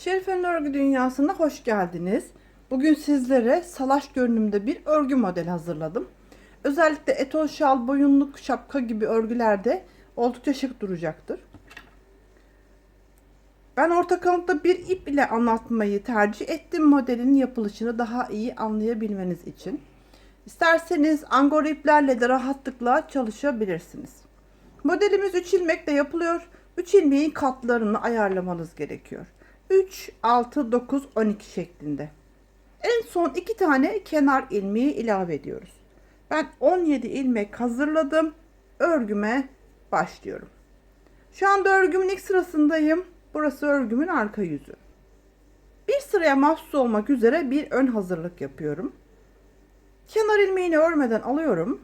Şerife'nin örgü dünyasına hoş geldiniz. Bugün sizlere salaş görünümde bir örgü modeli hazırladım. Özellikle etol şal, boyunluk, şapka gibi örgülerde oldukça şık duracaktır. Ben orta kalınlıkta bir ip ile anlatmayı tercih ettim modelin yapılışını daha iyi anlayabilmeniz için. İsterseniz angora iplerle de rahatlıkla çalışabilirsiniz. Modelimiz 3 ilmekle yapılıyor. 3 ilmeğin katlarını ayarlamanız gerekiyor. 3, 6, 9, 12 şeklinde. En son 2 tane kenar ilmeği ilave ediyoruz. Ben 17 ilmek hazırladım. Örgüme başlıyorum. Şu anda örgümün ilk sırasındayım. Burası örgümün arka yüzü. Bir sıraya mahsus olmak üzere bir ön hazırlık yapıyorum. Kenar ilmeğini örmeden alıyorum.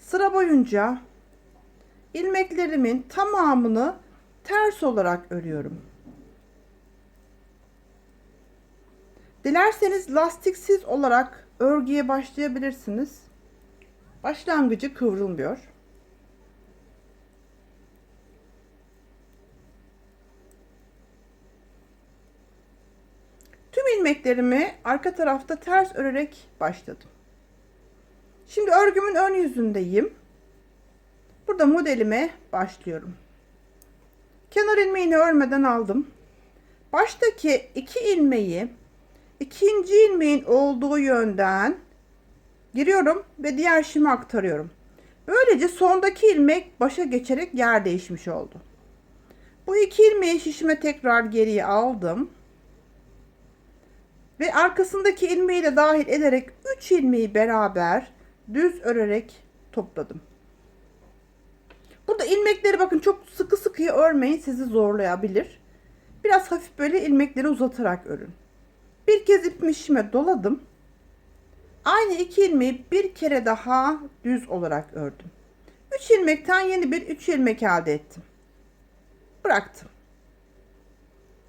Sıra boyunca ilmeklerimin tamamını ters olarak örüyorum. Dilerseniz lastiksiz olarak örgüye başlayabilirsiniz. Başlangıcı kıvrılmıyor. Tüm ilmeklerimi arka tarafta ters örerek başladım. Şimdi örgümün ön yüzündeyim. Burada modelime başlıyorum. Kenar ilmeğini örmeden aldım. Baştaki iki ilmeği ikinci ilmeğin olduğu yönden giriyorum ve diğer şime aktarıyorum. Böylece sondaki ilmek başa geçerek yer değişmiş oldu. Bu iki ilmeği şişime tekrar geriye aldım. Ve arkasındaki ilmeği de dahil ederek 3 ilmeği beraber düz örerek topladım. Burada ilmekleri bakın çok sıkı sıkıya örmeyin sizi zorlayabilir. Biraz hafif böyle ilmekleri uzatarak örün. Bir kez ipimi işime doladım. Aynı iki ilmeği bir kere daha düz olarak ördüm. 3 ilmekten yeni bir 3 ilmek elde ettim. Bıraktım.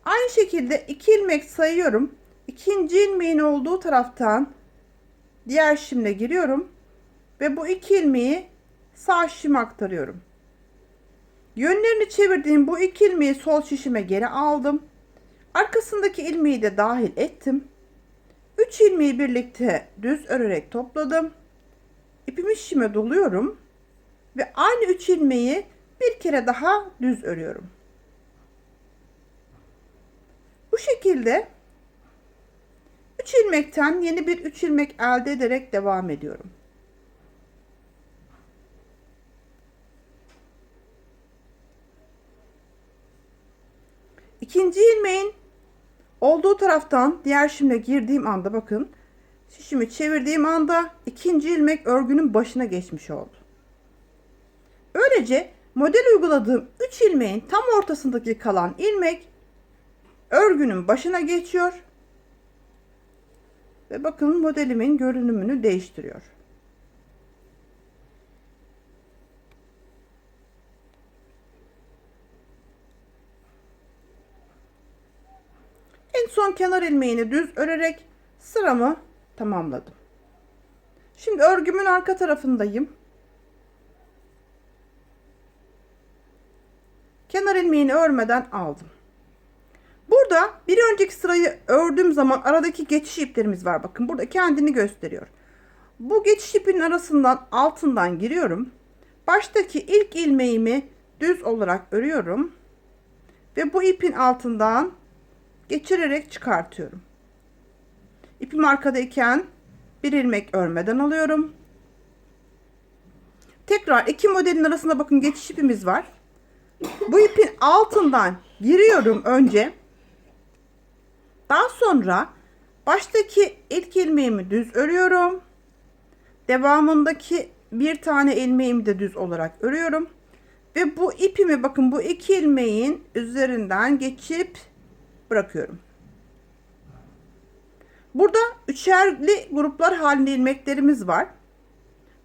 Aynı şekilde 2 ilmek sayıyorum. İkinci ilmeğin olduğu taraftan diğer şimle giriyorum ve bu iki ilmeği sağ şişime aktarıyorum. Yönlerini çevirdiğim bu iki ilmeği sol şişime geri aldım. Arkasındaki ilmeği de dahil ettim. 3 ilmeği birlikte düz örerek topladım. İpimi şişime doluyorum ve aynı 3 ilmeği bir kere daha düz örüyorum. Bu şekilde 3 ilmekten yeni bir 3 ilmek elde ederek devam ediyorum. İkinci ilmeğin olduğu taraftan diğer şimle girdiğim anda bakın şişimi çevirdiğim anda ikinci ilmek örgünün başına geçmiş oldu. Böylece model uyguladığım 3 ilmeğin tam ortasındaki kalan ilmek örgünün başına geçiyor ve bakın modelimin görünümünü değiştiriyor. En son kenar ilmeğini düz örerek sıramı tamamladım. Şimdi örgümün arka tarafındayım. Kenar ilmeğini örmeden aldım. Burada bir önceki sırayı ördüğüm zaman aradaki geçiş iplerimiz var. Bakın burada kendini gösteriyor. Bu geçiş ipinin arasından altından giriyorum. Baştaki ilk ilmeğimi düz olarak örüyorum. Ve bu ipin altından geçirerek çıkartıyorum. İpim arkadayken bir ilmek örmeden alıyorum. Tekrar iki modelin arasında bakın geçiş ipimiz var. Bu ipin altından giriyorum önce. Daha sonra baştaki ilk ilmeğimi düz örüyorum. Devamındaki bir tane ilmeğimi de düz olarak örüyorum. Ve bu ipimi bakın bu iki ilmeğin üzerinden geçip bırakıyorum. Burada üçerli gruplar halinde ilmeklerimiz var.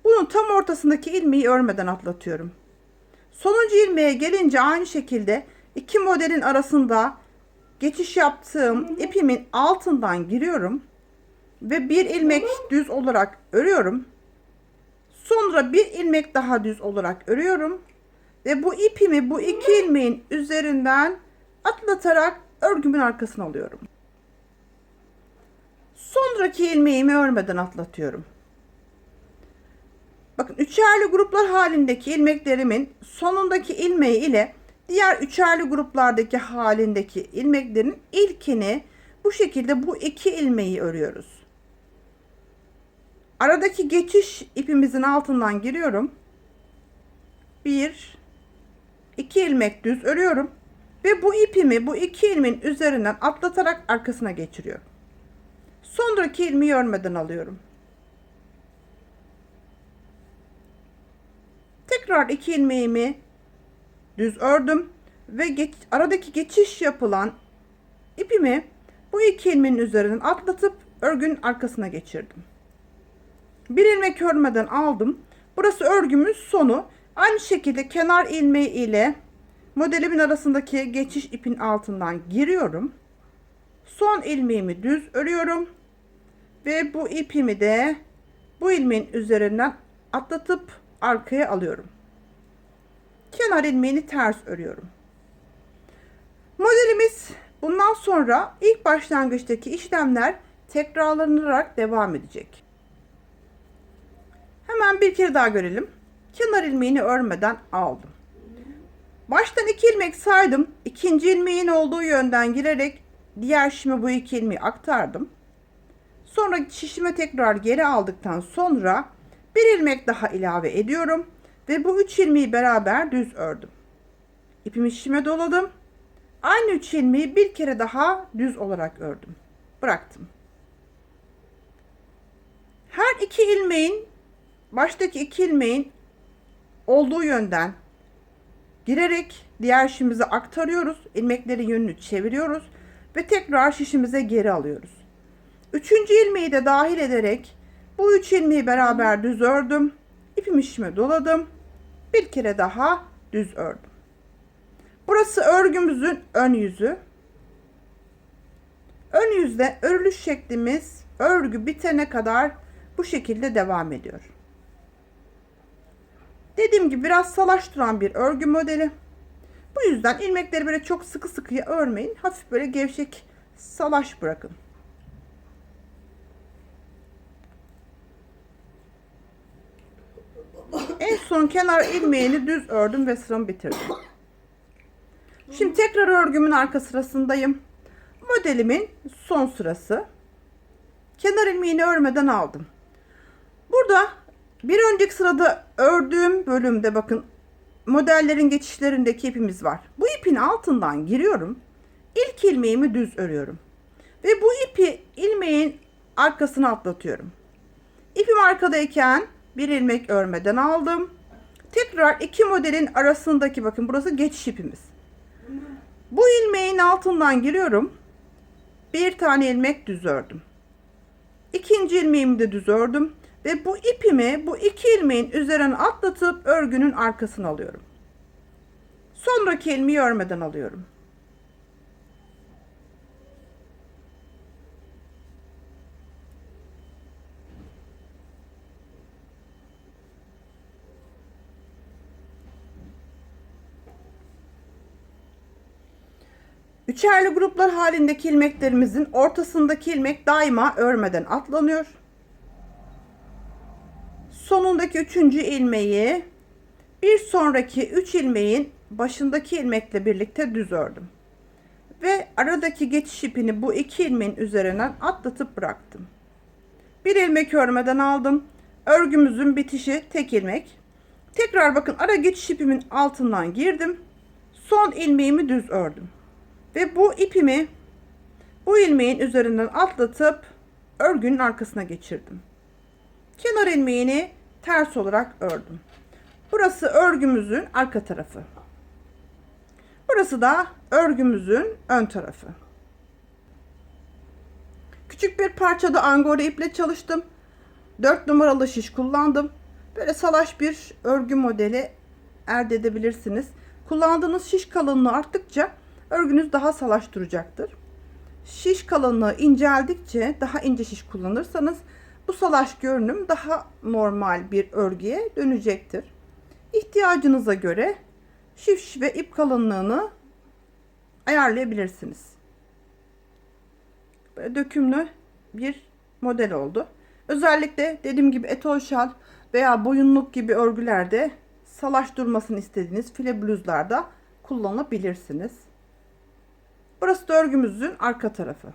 Bunun tam ortasındaki ilmeği örmeden atlatıyorum. Sonuncu ilmeğe gelince aynı şekilde iki modelin arasında geçiş yaptığım ipimin altından giriyorum ve bir ilmek düz olarak örüyorum. Sonra bir ilmek daha düz olarak örüyorum ve bu ipimi bu iki ilmeğin üzerinden atlatarak örgümün arkasına alıyorum. Sonraki ilmeğimi örmeden atlatıyorum. Bakın üçerli gruplar halindeki ilmeklerimin sonundaki ilmeği ile diğer üçerli gruplardaki halindeki ilmeklerin ilkini bu şekilde bu iki ilmeği örüyoruz. Aradaki geçiş ipimizin altından giriyorum. Bir, iki ilmek düz örüyorum ve bu ipimi bu iki ilmeğin üzerinden atlatarak arkasına geçiriyorum. Sonraki ilmeği örmeden alıyorum. Tekrar iki ilmeğimi düz ördüm ve geç, aradaki geçiş yapılan ipimi bu iki ilmeğin üzerinden atlatıp örgünün arkasına geçirdim. Bir ilmek örmeden aldım. Burası örgümün sonu. Aynı şekilde kenar ilmeği ile modelimin arasındaki geçiş ipin altından giriyorum. Son ilmeğimi düz örüyorum ve bu ipimi de bu ilmeğin üzerinden atlatıp arkaya alıyorum. Kenar ilmeğini ters örüyorum. Modelimiz bundan sonra ilk başlangıçtaki işlemler tekrarlanarak devam edecek. Hemen bir kere daha görelim. Kenar ilmeğini örmeden aldım. Baştan iki ilmek saydım. İkinci ilmeğin olduğu yönden girerek diğer şişime bu iki ilmeği aktardım. Sonra şişime tekrar geri aldıktan sonra bir ilmek daha ilave ediyorum ve bu üç ilmeği beraber düz ördüm. İpimi şişime doladım. Aynı üç ilmeği bir kere daha düz olarak ördüm. Bıraktım. Her iki ilmeğin baştaki iki ilmeğin olduğu yönden girerek diğer şişimize aktarıyoruz. İlmeklerin yönünü çeviriyoruz ve tekrar şişimize geri alıyoruz. Üçüncü ilmeği de dahil ederek bu üç ilmeği beraber düz ördüm. İpimi şişime doladım. Bir kere daha düz ördüm. Burası örgümüzün ön yüzü. Ön yüzde örülüş şeklimiz örgü bitene kadar bu şekilde devam ediyor. Dediğim gibi biraz salaş duran bir örgü modeli. Bu yüzden ilmekleri böyle çok sıkı sıkıya örmeyin. Hafif böyle gevşek salaş bırakın. En son kenar ilmeğini düz ördüm ve sıramı bitirdim. Şimdi tekrar örgümün arka sırasındayım. Modelimin son sırası. Kenar ilmeğini örmeden aldım. Burada bir önceki sırada ördüğüm bölümde bakın modellerin geçişlerindeki ipimiz var. Bu ipin altından giriyorum. İlk ilmeğimi düz örüyorum. Ve bu ipi ilmeğin arkasına atlatıyorum. İpim arkadayken bir ilmek örmeden aldım. Tekrar iki modelin arasındaki bakın burası geçiş ipimiz. Bu ilmeğin altından giriyorum. Bir tane ilmek düz ördüm. İkinci ilmeğimi de düz ördüm ve bu ipimi bu iki ilmeğin üzerine atlatıp örgünün arkasına alıyorum. Sonraki ilmeği örmeden alıyorum. Üçerli gruplar halindeki ilmeklerimizin ortasındaki ilmek daima örmeden atlanıyor. Sonundaki üçüncü ilmeği bir sonraki üç ilmeğin başındaki ilmekle birlikte düz ördüm. Ve aradaki geçiş ipini bu iki ilmeğin üzerinden atlatıp bıraktım. Bir ilmek örmeden aldım. Örgümüzün bitişi tek ilmek. Tekrar bakın ara geçiş ipimin altından girdim. Son ilmeğimi düz ördüm. Ve bu ipimi bu ilmeğin üzerinden atlatıp örgünün arkasına geçirdim. Kenar ilmeğini ters olarak ördüm. Burası örgümüzün arka tarafı. Burası da örgümüzün ön tarafı. Küçük bir parçada angora iple çalıştım. 4 numaralı şiş kullandım. Böyle salaş bir örgü modeli elde edebilirsiniz. Kullandığınız şiş kalınlığı arttıkça örgünüz daha salaş duracaktır. Şiş kalınlığı inceldikçe daha ince şiş kullanırsanız bu salaş görünüm daha normal bir örgüye dönecektir. İhtiyacınıza göre şiş ve ip kalınlığını ayarlayabilirsiniz. Böyle dökümlü bir model oldu. Özellikle dediğim gibi etol şal veya boyunluk gibi örgülerde salaş durmasını istediğiniz file bluzlarda kullanabilirsiniz. Burası da örgümüzün arka tarafı.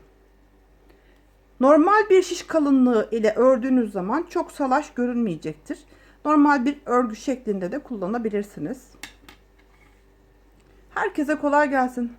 Normal bir şiş kalınlığı ile ördüğünüz zaman çok salaş görünmeyecektir. Normal bir örgü şeklinde de kullanabilirsiniz. Herkese kolay gelsin.